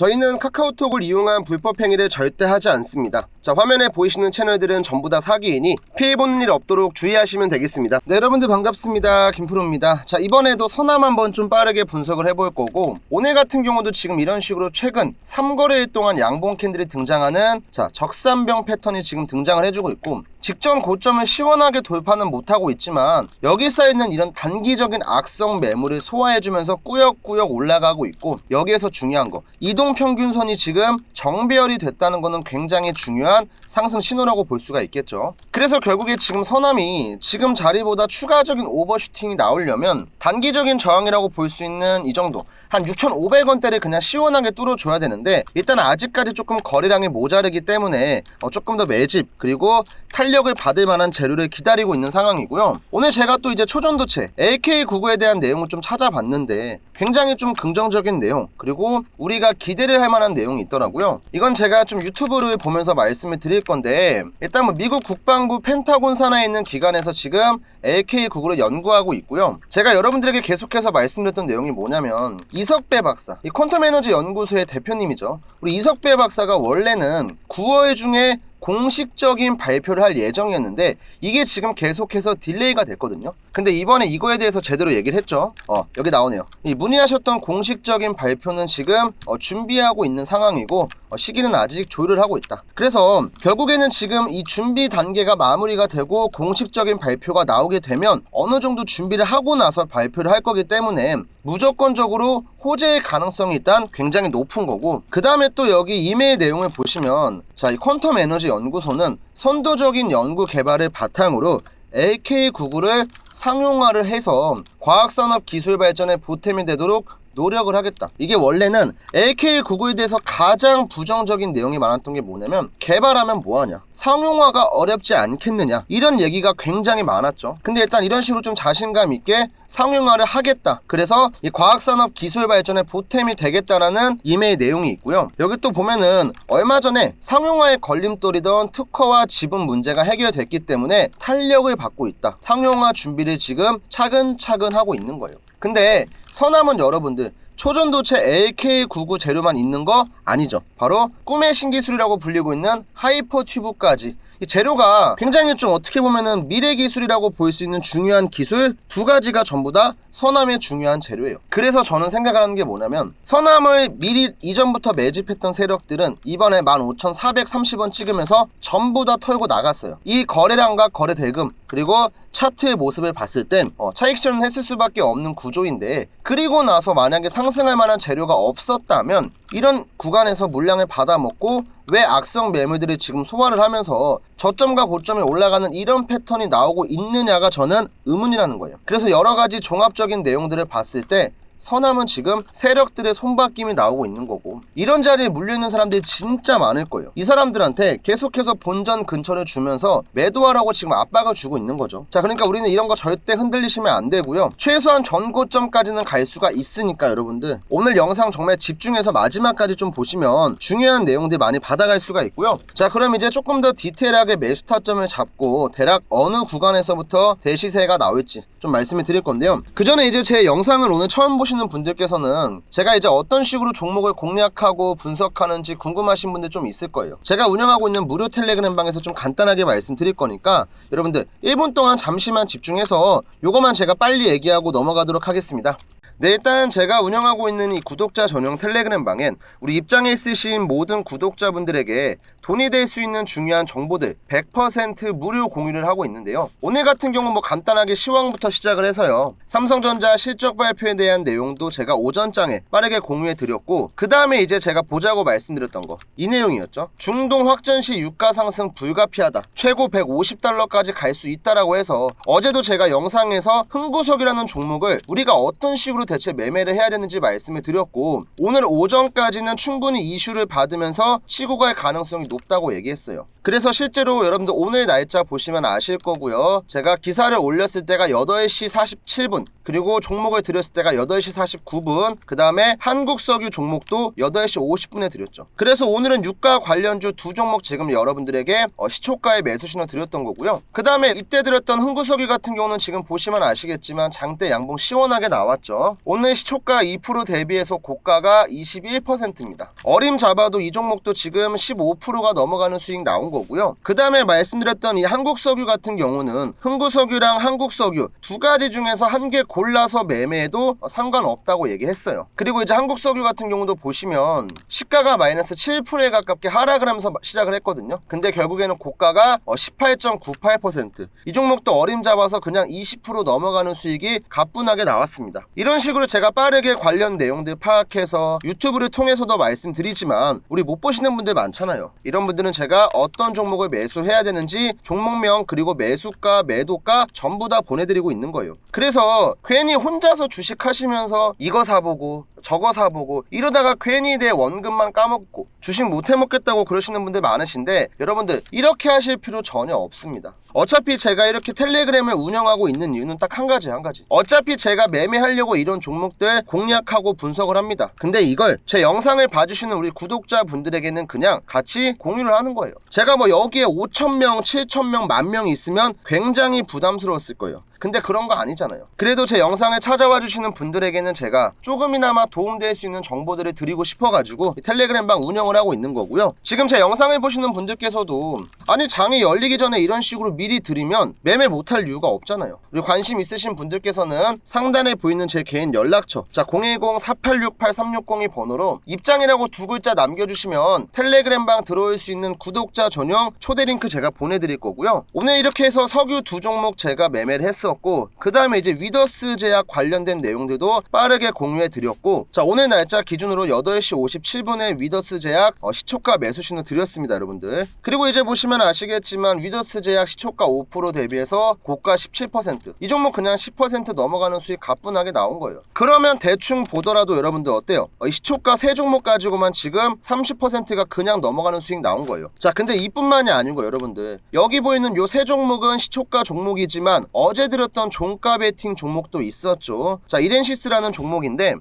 저희는 카카오톡을 이용한 불법 행위를 절대 하지 않습니다. 자, 화면에 보이시는 채널들은 전부 다 사기이니 피해 보는 일 없도록 주의하시면 되겠습니다. 네, 여러분들 반갑습니다. 김프로입니다. 자, 이번에도 서남 한번 좀 빠르게 분석을 해볼 거고 오늘 같은 경우도 지금 이런 식으로 최근 3거래일 동안 양봉 캔들이 등장하는 자, 적산병 패턴이 지금 등장을 해주고 있고 직전 고점을 시원하게 돌파는 못하고 있지만 여기 쌓여있는 이런 단기적인 악성 매물을 소화해주면서 꾸역꾸역 올라가고 있고 여기에서 중요한 거 이동평균선이 지금 정배열이 됐다는 거는 굉장히 중요한 상승 신호라고 볼 수가 있겠죠. 그래서 결국에 지금 서남이 지금 자리보다 추가적인 오버슈팅이 나오려면 단기적인 저항이라고 볼 수 있는 이 정도 한 6,500원대를 그냥 시원하게 뚫어줘야 되는데 일단 아직까지 조금 거래량이 모자르기 때문에 어, 조금 더 매집 그리고 탄력을 받을 만한 재료를 기다리고 있는 상황이고요. 오늘 제가 또 이제 초전도체 AK99에 대한 내용을 좀 찾아봤는데 굉장히 좀 긍정적인 내용 그리고 우리가 기대를 할 만한 내용이 있더라고요. 이건 제가 좀 유튜브를 보면서 말씀을 드릴 건데 일단 뭐 미국 국방부 펜타곤 산하에 있는 기관에서 지금 AK99를 연구하고 있고요. 제가 여러분들에게 계속해서 말씀드렸던 내용이 뭐냐면 이석배 박사, 이 퀀텀 에너지 연구소의 대표님이죠. 우리 이석배 박사가 원래는 9월 중에 공식적인 발표를 할 예정이었는데 이게 지금 계속해서 딜레이가 됐거든요. 근데 이번에 이거에 대해서 제대로 얘기를 했죠. 어, 여기 나오네요. 이 문의하셨던 공식적인 발표는 지금 어, 준비하고 있는 상황이고 어, 시기는 아직 조율을 하고 있다. 그래서 결국에는 지금 이 준비 단계가 마무리가 되고 공식적인 발표가 나오게 되면 어느 정도 준비를 하고 나서 발표를 할 거기 때문에 무조건적으로 호재의 가능성이 일단 굉장히 높은 거고 그 다음에 또 여기 이메일 내용을 보시면 자 이 퀀텀 에너지 연구소는 선도적인 연구 개발을 바탕으로 AK99를 상용화를 해서 과학산업 기술 발전에 보탬이 되도록 노력을 하겠다. 이게 원래는 AK99에 대해서 가장 부정적인 내용이 많았던 게 뭐냐면 개발하면 뭐하냐. 상용화가 어렵지 않겠느냐. 이런 얘기가 굉장히 많았죠. 근데 일단 이런 식으로 좀 자신감 있게 상용화를 하겠다. 그래서 이 과학산업 기술 발전에 보탬이 되겠다라는 이메일 내용이 있고요. 여기 또 보면은 얼마 전에 상용화에 걸림돌이던 특허와 지분 문제가 해결됐기 때문에 탄력을 받고 있다. 상용화 준비를 지금 차근차근 하고 있는 거예요. 근데 서남은 여러분들 초전도체 LK99 재료만 있는 거 아니죠. 바로 꿈의 신기술이라고 불리고 있는 하이퍼 튜브까지 이 재료가 굉장히 좀 어떻게 보면은 미래 기술이라고 볼 수 있는 중요한 기술 두 가지가 전부 다 서남의 중요한 재료예요. 그래서 저는 생각을 하는 게 뭐냐면 서남을 미리 이전부터 매집했던 세력들은 이번에 15,430원 찍으면서 전부 다 털고 나갔어요. 이 거래량과 거래 대금 그리고 차트의 모습을 봤을 땐 어, 차익 실현을 했을 수밖에 없는 구조인데 그리고 나서 만약에 상승할 만한 재료가 없었다면 이런 구간에서 물량을 받아먹고 왜 악성 매물들이 지금 소화를 하면서 저점과 고점이 올라가는 이런 패턴이 나오고 있느냐가 저는 의문이라는 거예요. 그래서 여러 가지 종합적인 내용들을 봤을 때 서남은 지금 세력들의 손바뀜이 나오고 있는 거고 이런 자리에 물려있는 사람들이 진짜 많을 거예요. 이 사람들한테 계속해서 본전 근처를 주면서 매도하라고 지금 압박을 주고 있는 거죠. 자 그러니까 우리는 이런 거 절대 흔들리시면 안 되고요. 최소한 전고점까지는 갈 수가 있으니까 여러분들. 오늘 영상 정말 집중해서 마지막까지 좀 보시면 중요한 내용들 많이 받아갈 수가 있고요. 자 그럼 이제 조금 더 디테일하게 매수 타점을 잡고 대략 어느 구간에서부터 대시세가 나올지 좀 말씀을 드릴 건데요. 그 전에 이제 제 영상을 오늘 처음 보시 보시는 분들께서는 제가 이제 어떤 식으로 종목을 공략하고 분석하는지 궁금하신 분들 좀 있을 거예요. 제가 운영하고 있는 무료 텔레그램 방에서 좀 간단하게 말씀드릴 거니까 여러분들 1분 동안 잠시만 집중해서 요거만 제가 빨리 얘기하고 넘어가도록 하겠습니다. 네, 일단 제가 운영하고 있는 이 구독자 전용 텔레그램 방엔 우리 입장에 있으신 모든 구독자분들에게 돈이 될 수 있는 중요한 정보들 100% 무료 공유를 하고 있는데요. 오늘 같은 경우 뭐 간단하게 시황부터 시작을 해서요. 삼성전자 실적 발표에 대한 내용도 제가 오전장에 빠르게 공유해 드렸고 그 다음에 이제 제가 보자고 말씀드렸던 거 이 내용이었죠. 중동 확전 시 유가 상승 불가피하다. 최고 150달러까지 갈 수 있다라고 해서 어제도 제가 영상에서 흥구석이라는 종목을 우리가 어떤 식으로 대체 매매를 해야 되는지 말씀을 드렸고 오늘 오전까지는 충분히 이슈를 받으면서 치고 갈 가능성이 높다고 얘기했어요. 그래서 실제로 여러분들 오늘 날짜 보시면 아실 거고요. 제가 기사를 올렸을 때가 8시 47분, 그리고 종목을 드렸을 때가 8시 49분, 그 다음에 한국석유 종목도 8시 50분에 드렸죠. 그래서 오늘은 유가 관련주 두 종목 지금 여러분들에게 어, 시초가의 매수 신호 드렸던 거고요. 그 다음에 이때 드렸던 흥구석유 같은 경우는 지금 보시면 아시겠지만 장대 양봉 시원하게 나왔죠. 오늘 시초가 2% 대비해서 고가가 21%입니다. 어림 잡아도 이 종목도 지금 15%가 넘어가는 수익 나온 거고요. 그 다음에 말씀드렸던 이 한국 석유 같은 경우는 흥구 석유랑 한국 석유 두 가지 중에서 한 개 골라서 매매해도 상관없다고 얘기했어요. 그리고 이제 한국 석유 같은 경우도 보시면 시가가 마이너스 7%에 가깝게 하락을 하면서 시작을 했거든요. 근데 결국에는 고가가 어, 18.98%. 이 종목도 어림 잡아서 그냥 20% 넘어가는 수익이 가뿐하게 나왔습니다. 이런 식으로 제가 빠르게 관련 내용들 파악해서 유튜브를 통해서도 말씀드리지만 우리 못 보시는 분들 많잖아요. 이런 분들은 제가 어떤 종목을 매수해야 되는지 종목명 그리고 매수가 매도가 전부 다 보내드리고 있는 거예요. 그래서 괜히 혼자서 주식 하시면서 이거 사보고 저거 사보고 이러다가 괜히 내 원금만 까먹고 주식 못 해먹겠다고 그러시는 분들 많으신데 여러분들 이렇게 하실 필요 전혀 없습니다. 어차피 제가 이렇게 텔레그램을 운영하고 있는 이유는 딱 한 가지 한 가지. 어차피 제가 매매하려고 이런 종목들 공략하고 분석을 합니다. 근데 이걸 제 영상을 봐주시는 우리 구독자분들에게는 그냥 같이 공유를 하는 거예요. 제가 뭐 여기에 5천명 7천명 만명이 있으면 굉장히 부담스러웠을 거예요 근데 그런 거 아니잖아요. 그래도 제 영상을 찾아와 주시는 분들에게는 제가 조금이나마 도움될 수 있는 정보들을 드리고 싶어가지고 이 텔레그램 방 운영을 하고 있는 거고요. 지금 제 영상을 보시는 분들께서도 아니 장이 열리기 전에 이런 식으로 미리 드리면 매매 못할 이유가 없잖아요. 그리고 관심 있으신 분들께서는 상단에 보이는 제 개인 연락처 자 010-4868-360이 번호로 입장이라고 두 글자 남겨주시면 텔레그램 방 들어올 수 있는 구독자 전용 초대 링크 제가 보내드릴 거고요. 오늘 이렇게 해서 석유 두 종목 제가 매매를 했 었고 그 다음에 이제 위더스 제약 관련된 내용들도 빠르게 공유해 드렸고 자 오늘 날짜 기준으로 8시 57분에 위더스 제약 어, 시초가 매수 신호 드렸습니다 여러분들. 그리고 이제 보시면 아시겠지만 위더스 제약 시초가 5% 대비해서 고가 17%이 종목 그냥 10% 넘어가는 수익 가뿐하게 나온 거예요. 그러면 대충 보더라도 여러분들 어때요? 어, 이 시초가 세 종목 가지고만 지금 30%가 그냥 넘어가는 수익 나온 거예요. 자 근데 이뿐만이 아니고 여러분들 여기 보이는 요 세 종목은 시초가 종목이지만 어제 드렸던 종가 베팅 종목도 있었죠. 자 이렌시스라는 종목인데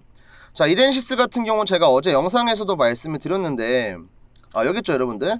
자 이렌시스 같은 경우는 제가 어제 영상에서도 말씀을 드렸는데 아 여기 있죠 여러분들?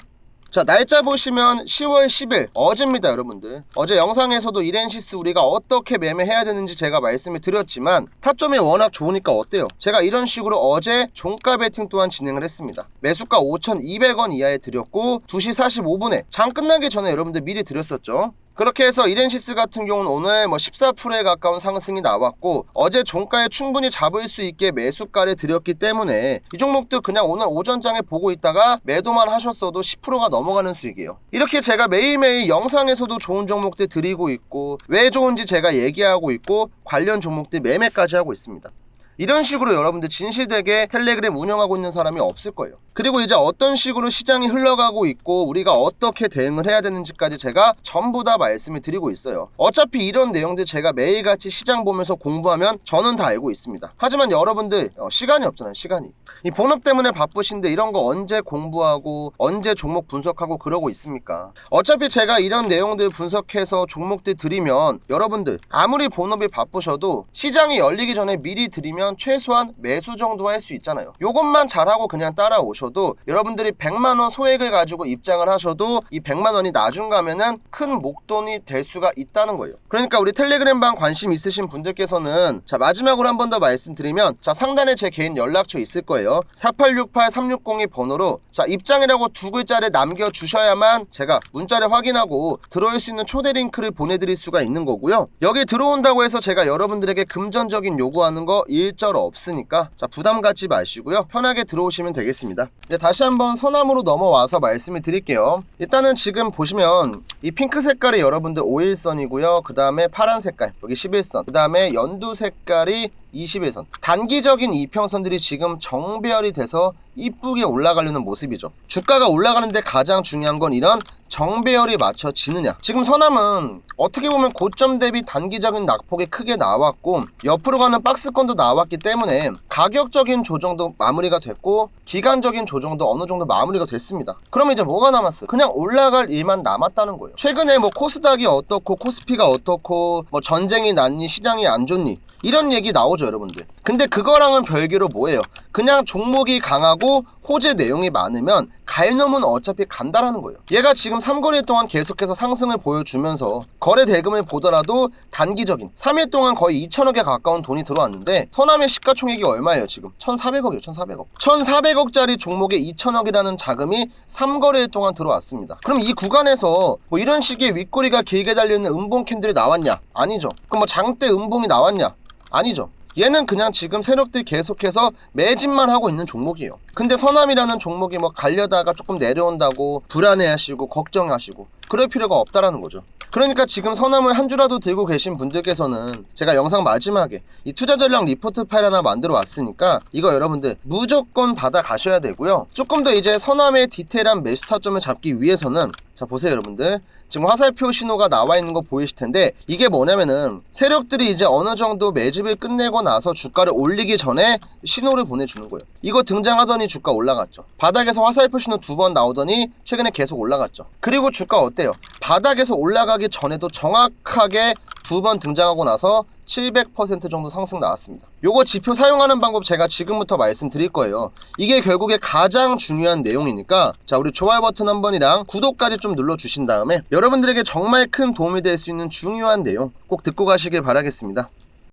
자 날짜 보시면 10월 10일 어제입니다 여러분들. 어제 영상에서도 이렌시스 우리가 어떻게 매매해야 되는지 제가 말씀을 드렸지만 타점이 워낙 좋으니까 어때요? 제가 이런 식으로 어제 종가 베팅 또한 진행을 했습니다. 매수가 5,200원 이하에 드렸고 2시 45분에 장 끝나기 전에 여러분들 미리 드렸었죠 그렇게 해서 이렌시스 같은 경우는 오늘 뭐 14%에 가까운 상승이 나왔고 어제 종가에 충분히 잡을 수 있게 매수가를 드렸기 때문에 이 종목도 그냥 오늘 오전장에 보고 있다가 매도만 하셨어도 10%가 넘어가는 수익이에요. 이렇게 제가 매일매일 영상에서도 좋은 종목들 드리고 있고 왜 좋은지 제가 얘기하고 있고 관련 종목들 매매까지 하고 있습니다. 이런 식으로 여러분들 진실되게 텔레그램 운영하고 있는 사람이 없을 거예요. 그리고 이제 어떤 식으로 시장이 흘러가고 있고 우리가 어떻게 대응을 해야 되는지까지 제가 전부 다 말씀을 드리고 있어요. 어차피 이런 내용들 제가 매일같이 시장 보면서 공부하면 저는 다 알고 있습니다. 하지만 여러분들 어, 시간이 없잖아요. 시간이. 이 본업 때문에 바쁘신데 이런 거 언제 공부하고 언제 종목 분석하고 그러고 있습니까? 어차피 제가 이런 내용들 분석해서 종목들 드리면 여러분들 아무리 본업이 바쁘셔도 시장이 열리기 전에 미리 드리면 최소한 매수 정도 할 수 있잖아요. 요것만 잘하고 그냥 따라오셔도 여러분들이 100만 원 소액을 가지고 입장을 하셔도 이 100만 원이 나중 가면은 큰 목돈이 될 수가 있다는 거예요. 그러니까 우리 텔레그램 방 관심 있으신 분들께서는 자 마지막으로 한 번 더 말씀드리면 자 상단에 제 개인 연락처 있을 거예요. 4868360이 번호로 자 입장이라고 두 글자를 남겨 주셔야만 제가 문자를 확인하고 들어올 수 있는 초대 링크를 보내드릴 수가 있는 거고요. 여기 들어온다고 해서 제가 여러분들에게 금전적인 요구하는 거 일절 없으니까 자 부담 갖지 마시고요. 편하게 들어오시면 되겠습니다. 이제 다시 한번 서남으로 넘어와서 말씀을 드릴게요. 일단은 지금 보시면 이 핑크 색깔이 여러분들 5일선이고요. 그 다음에 파란 색깔 여기 11선 그 다음에 연두 색깔이 20일선. 단기적인 이평선들이 지금 정배열이 돼서 이쁘게 올라가려는 모습이죠. 주가가 올라가는데 가장 중요한 건 이런 정배열이 맞춰지느냐. 지금 서남은 어떻게 보면 고점 대비 단기적인 낙폭이 크게 나왔고 옆으로 가는 박스권도 나왔기 때문에 가격적인 조정도 마무리가 됐고 기간적인 조정도 어느 정도 마무리가 됐습니다. 그러면 이제 뭐가 남았어요? 그냥 올라갈 일만 남았다는 거예요. 최근에 뭐 코스닥이 어떻고 코스피가 어떻고 뭐 전쟁이 났니 시장이 안 좋니 이런 얘기 나오죠 여러분들. 근데 그거랑은 별개로 뭐예요? 그냥 종목이 강하고 호재 내용이 많으면 갈 놈은 어차피 간다라는 거예요. 얘가 지금 3거리 동안 계속해서 상승을 보여주면서 거래 대금을 보더라도 단기적인 3일 동안 거의 2천억에 가까운 돈이 들어왔는데 서남의 시가총액이 얼마예요 지금? 1,400억이에요 1,400억. 1,400억짜리 종목에 2천억이라는 자금이 3거래일 동안 들어왔습니다. 그럼 이 구간에서 뭐 이런 식의 윗꼬리가 길게 달려있는 음봉 캔들이 나왔냐? 아니죠. 그럼 뭐 장대 음봉이 나왔냐? 아니죠. 얘는 그냥 지금 세력들이 계속해서 매집만 하고 있는 종목이에요. 근데 서남이라는 종목이 뭐 갈려다가 조금 내려온다고 불안해하시고 걱정하시고 그럴 필요가 없다라는 거죠. 그러니까 지금 서남을 한 주라도 들고 계신 분들께서는 제가 영상 마지막에 이 투자 전략 리포트 파일 하나 만들어 왔으니까 이거 여러분들 무조건 받아 가셔야 되고요. 조금 더 이제 서남의 디테일한 매수 타점을 잡기 위해서는 자 보세요 여러분들 지금 화살표 신호가 나와 있는 거 보이실 텐데 이게 뭐냐면은 세력들이 이제 어느 정도 매집을 끝내고 나서 주가를 올리기 전에 신호를 보내주는 거예요 이거 등장하더니 주가 올라갔죠 바닥에서 화살표 신호 두번 나오더니 최근에 계속 올라갔죠 그리고 주가 어때요 바닥에서 올라가기 전에도 정확하게 두 번 등장하고 나서 700% 정도 상승 나왔습니다. 요거 지표 사용하는 방법 제가 지금부터 말씀드릴 거예요. 이게 결국에 가장 중요한 내용이니까 자 우리 좋아요 버튼 한 번이랑 구독까지 좀 눌러주신 다음에 여러분들에게 정말 큰 도움이 될 수 있는 중요한 내용 꼭 듣고 가시길 바라겠습니다.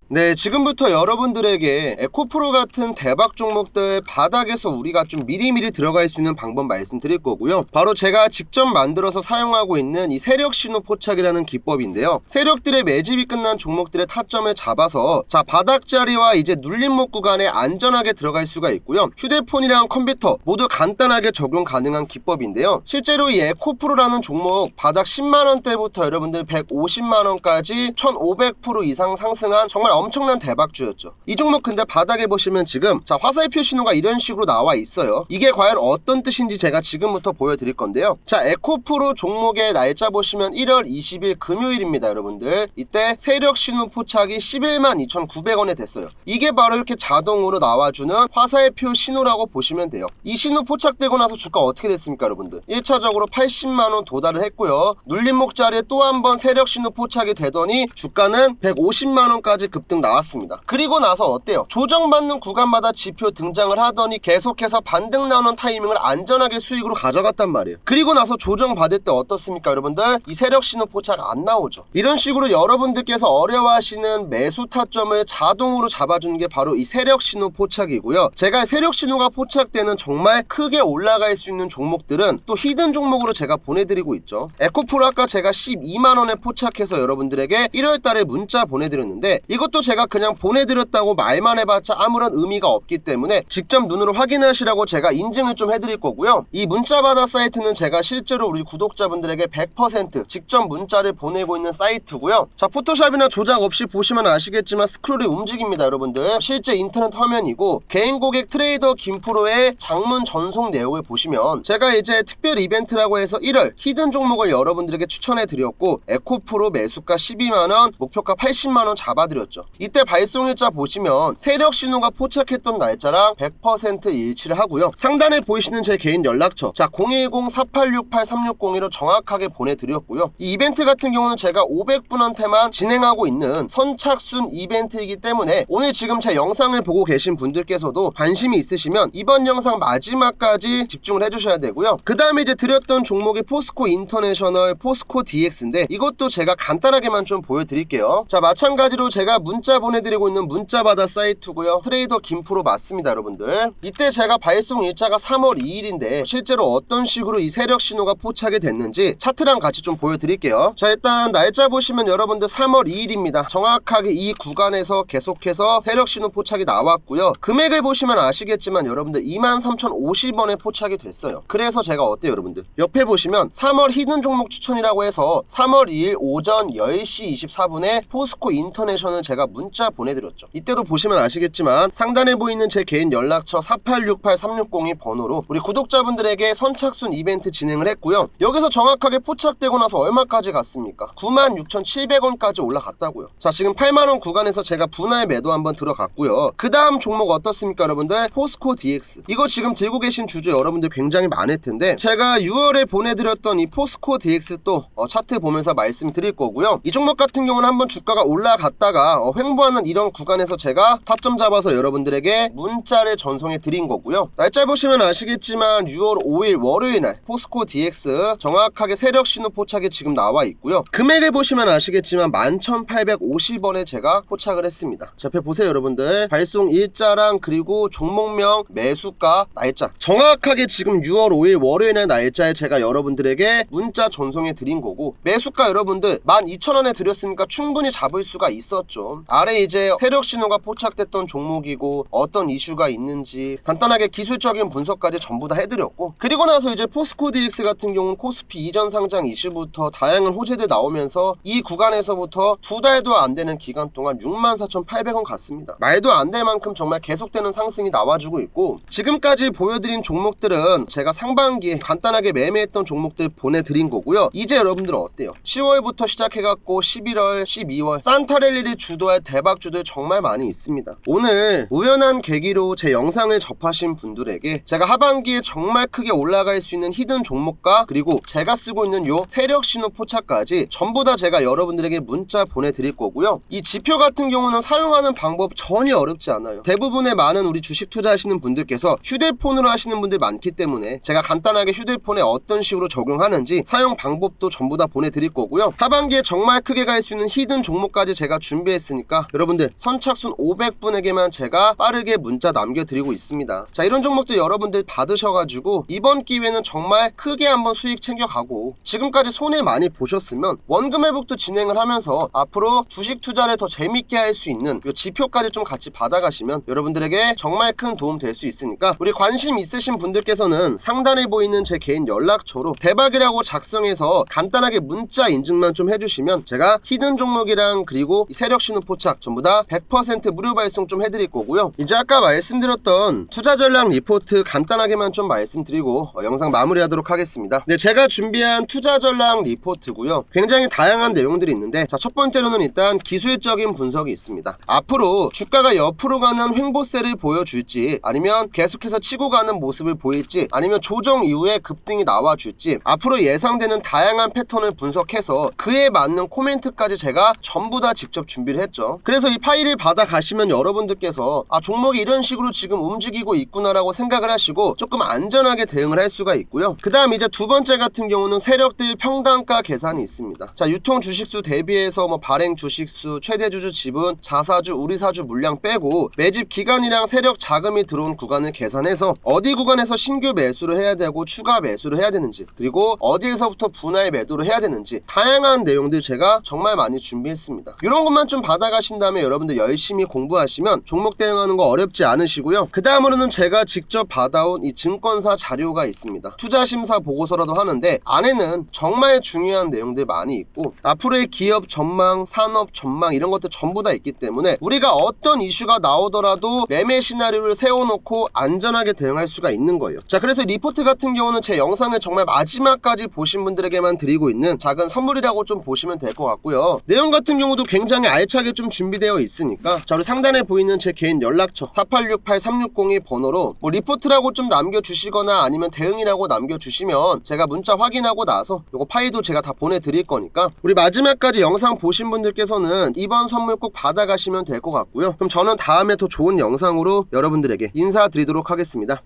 네, 지금부터 여러분들에게 에코프로 같은 대박 종목들 바닥에서 우리가 좀 미리미리 들어갈 수 있는 방법 말씀드릴 거고요. 바로 제가 직접 만들어서 사용하고 있는 이 세력 신호 포착이라는 기법인데요. 세력들의 매집이 끝난 종목들의 타점을 잡아서 자, 바닥 자리와 이제 눌림목 구간에 안전하게 들어갈 수가 있고요. 휴대폰이랑 컴퓨터 모두 간단하게 적용 가능한 기법인데요. 실제로 이 에코프로라는 종목 바닥 10만 원대부터 여러분들 150만 원까지 1,500% 이상 상승한 정말 엄청난 대박주였죠. 이 종목 근데 바닥에 보시면 지금 자 화살표 신호가 이런 식으로 나와 있어요. 이게 과연 어떤 뜻인지 제가 지금부터 보여드릴 건데요. 자 에코프로 종목의 날짜 보시면 1월 20일 금요일입니다, 여러분들. 이때 세력 신호 포착이 11만 2,900원에 됐어요. 이게 바로 이렇게 자동으로 나와주는 화살표 신호라고 보시면 돼요. 이 신호 포착되고 나서 주가 어떻게 됐습니까, 여러분들? 1차적으로 80만 원 도달을 했고요. 눌림목 자리에 또 한 번 세력 신호 포착이 되더니 주가는 150만 원까지 급등 나왔습니다. 그리고 나서 어때요? 조정받는 구간마다 지표 등장을 하더니 계속해서 반등 나오는 타이밍을 안전하게 수익으로 가져갔단 말이에요. 그리고 나서 조정받을 때 어떻습니까, 여러분들? 이 세력 신호 포착 안 나오죠. 이런 식으로 여러분들께서 어려워하시는 매수 타점을 자동으로 잡아주는 게 바로 이 세력 신호 포착이고요. 제가 세력 신호가 포착되는 정말 크게 올라갈 수 있는 종목들은 또 히든 종목으로 제가 보내드리고 있죠. 에코프로 아까 제가 12만 원에 포착해서 여러분들에게 1월 달에 문자 보내드렸는데 이것도 제가 그냥 보내드렸다고 말만 해봤자 아무런 의미가 없기 때문에 직접 눈으로 확인하시라고 제가 인증을 좀 해드릴 거고요. 이 문자바다 사이트는 제가 실제로 우리 구독자분들에게 100% 직접 문자를 보내고 있는 사이트고요. 자 포토샵이나 조작 없이 보시면 아시겠지만 스크롤이 움직입니다 여러분들. 실제 인터넷 화면이고 개인 고객 트레이더 김프로의 장문 전송 내용을 보시면 제가 이제 특별 이벤트라고 해서 1월 히든 종목을 여러분들에게 추천해 드렸고 에코프로 매수가 12만원 목표가 80만원 잡아드렸죠. 이때 발송일자 보시면 세력 신호가 포착했던 날짜랑 100% 일치를 하고요. 상단에 보이시는 제 개인 연락처 자 010-4868-3602로 정확하게 보내드렸고요. 이 이벤트 같은 경우는 제가 500분한테만 진행하고 있는 선착순 이벤트이기 때문에 오늘 지금 제 영상을 보고 계신 분들께서도 관심이 있으시면 이번 영상 마지막까지 집중을 해주셔야 되고요. 그 다음에 이제 드렸던 종목이 포스코 인터내셔널, 포스코 DX인데 이것도 제가 간단하게만 좀 보여드릴게요. 자 마찬가지로 제가 문자 보내드리고 있는 문자바다 사이트고요. 트레이더 김프로 맞습니다, 여러분들. 이때 제가 발송 일자가 3월 2일인데 실제로 어떤 식으로 이 세력 신호가 포착이 됐는지 차트랑 같이 좀 보여드릴게요. 자 일단 날짜 보시면 여러분들 3월 2일입니다. 정확하게 이 구간에서 계속해서 세력 신호 포착이 나왔고요. 금액을 보시면 아시겠지만 여러분들 23,050원에 포착이 됐어요. 그래서 제가 어때요, 여러분들? 옆에 보시면 3월 히든 종목 추천이라고 해서 3월 2일 오전 10시 24분에 포스코 인터내셔널 제가 문자 보내드렸죠. 이때도 보시면 아시겠지만 상단에 보이는 제 개인 연락처 4868360이 번호로 우리 구독자분들에게 선착순 이벤트 진행을 했고요. 여기서 정확하게 포착되고 나서 얼마까지 갔습니까? 96,700원까지 올라갔다고요. 자 지금 8만원 구간에서 제가 분할 매도 한번 들어갔고요. 그 다음 종목 어떻습니까 여러분들? 포스코 DX 이거 지금 들고 계신 주주 여러분들 굉장히 많을 텐데 제가 6월에 보내드렸던 이 포스코 DX 또 어, 차트 보면서 말씀드릴 거고요. 이 종목 같은 경우는 한번 주가가 올라갔다가 어, 횡보하는 이런 구간에서 제가 타점 잡아서 여러분들에게 문자를 전송해 드린 거고요. 날짜 보시면 아시겠지만 6월 5일 월요일 날 포스코 DX 정확하게 세력 신호 포착이 지금 나와 있고요. 금액을 보시면 아시겠지만 11,850원에 제가 포착을 했습니다. 자, 옆에 보세요 여러분들. 발송 일자랑 그리고 종목명, 매수가, 날짜 정확하게 지금 6월 5일 월요일 날 날짜에 제가 여러분들에게 문자 전송해 드린 거고 매수가 여러분들 12,000원에 드렸으니까 충분히 잡을 수가 있었죠. 아래 이제 세력 신호가 포착됐던 종목이고 어떤 이슈가 있는지 간단하게 기술적인 분석까지 전부 다 해드렸고 그리고 나서 이제 포스코 DX 같은 경우는 코스피 이전 상장 이슈부터 다양한 호재들 나오면서 이 구간에서부터 두 달도 안 되는 기간 동안 64,800원 갔습니다. 말도 안 될 만큼 정말 계속되는 상승이 나와주고 있고 지금까지 보여드린 종목들은 제가 상반기에 간단하게 매매했던 종목들 보내드린 거고요. 이제 여러분들은 어때요? 10월부터 시작해갖고 11월, 12월 산타랠리를 주도 할 대박주들 정말 많이 있습니다. 오늘 우연한 계기로 제 영상을 접하신 분들에게 제가 하반기에 정말 크게 올라갈 수 있는 히든 종목과 그리고 제가 쓰고 있는 요 세력 신호 포착까지 전부 다 제가 여러분들에게 문자 보내드릴 거고요. 이 지표 같은 경우는 사용하는 방법 전혀 어렵지 않아요. 대부분의 많은 우리 주식 투자하시는 분들께서 휴대폰으로 하시는 분들 많기 때문에 제가 간단하게 휴대폰에 어떤 식으로 적용하는지 사용 방법도 전부 다 보내드릴 거고요. 하반기에 정말 크게 갈 수 있는 히든 종목까지 제가 준비했으니 까 여러분들 선착순 500분에게만 제가 빠르게 문자 남겨드리고 있습니다. 자 이런 종목도 여러분들 받으셔가지고 이번 기회는 정말 크게 한번 수익 챙겨가고 지금까지 손해 많이 보셨으면 원금 회복도 진행을 하면서 앞으로 주식 투자를 더 재밌게 할 수 있는 요 지표까지 좀 같이 받아가시면 여러분들에게 정말 큰 도움 될 수 있으니까 우리 관심 있으신 분들께서는 상단에 보이는 제 개인 연락처로 대박이라고 작성해서 간단하게 문자 인증만 좀 해주시면 제가 히든 종목이랑 그리고 이 세력 신호 포착 전부 다 100% 무료 발송 좀 해드릴 거고요. 이제 아까 말씀드렸던 투자 전략 리포트 간단하게만 좀 말씀드리고 어, 영상 마무리하도록 하겠습니다. 네, 제가 준비한 투자 전략 리포트고요. 굉장히 다양한 내용들이 있는데 자, 첫 번째로는 일단 기술적인 분석이 있습니다. 앞으로 주가가 옆으로 가는 횡보세를 보여줄지 아니면 계속해서 치고 가는 모습을 보일지 아니면 조정 이후에 급등이 나와줄지 앞으로 예상되는 다양한 패턴을 분석해서 그에 맞는 코멘트까지 제가 전부 다 직접 준비를 했죠. 그래서 이 파일을 받아 가시면 여러분들께서 아 종목이 이런 식으로 지금 움직이고 있구나라고 생각을 하시고 조금 안전하게 대응을 할 수가 있고요. 그 다음 이제 두 번째 같은 경우는 세력들 평단가 계산이 있습니다. 자 유통 주식수 대비해서 뭐 발행 주식수, 최대 주주 지분, 자사주, 우리사주 물량 빼고 매집 기간이랑 세력 자금이 들어온 구간을 계산해서 어디 구간에서 신규 매수를 해야 되고 추가 매수를 해야 되는지 그리고 어디에서부터 분할 매도를 해야 되는지 다양한 내용들 제가 정말 많이 준비했습니다. 이런 것만 좀 받아 가신 다음에 여러분들 열심히 공부하시면 종목 대응하는 거 어렵지 않으시고요. 그 다음으로는 제가 직접 받아온 이 증권사 자료가 있습니다. 투자 심사 보고서라도 하는데 안에는 정말 중요한 내용들 많이 있고 앞으로의 기업 전망, 산업 전망 이런 것들 전부 다 있기 때문에 우리가 어떤 이슈가 나오더라도 매매 시나리오를 세워놓고 안전하게 대응할 수가 있는 거예요. 자, 그래서 리포트 같은 경우는 제 영상을 정말 마지막까지 보신 분들에게만 드리고 있는 작은 선물이라고 좀 보시면 될 것 같고요. 내용 같은 경우도 굉장히 알차게 좀 준비되어 있으니까 자, 우리 상단에 보이는 제 개인 연락처 4868360의 번호로 뭐 리포트라고 좀 남겨주시거나 아니면 대응이라고 남겨주시면 제가 문자 확인하고 나서 요거 파일도 제가 다 보내드릴 거니까 우리 마지막까지 영상 보신 분들께서는 이번 선물 꼭 받아가시면 될 것 같고요. 그럼 저는 다음에 더 좋은 영상으로 여러분들에게 인사드리도록 하겠습니다.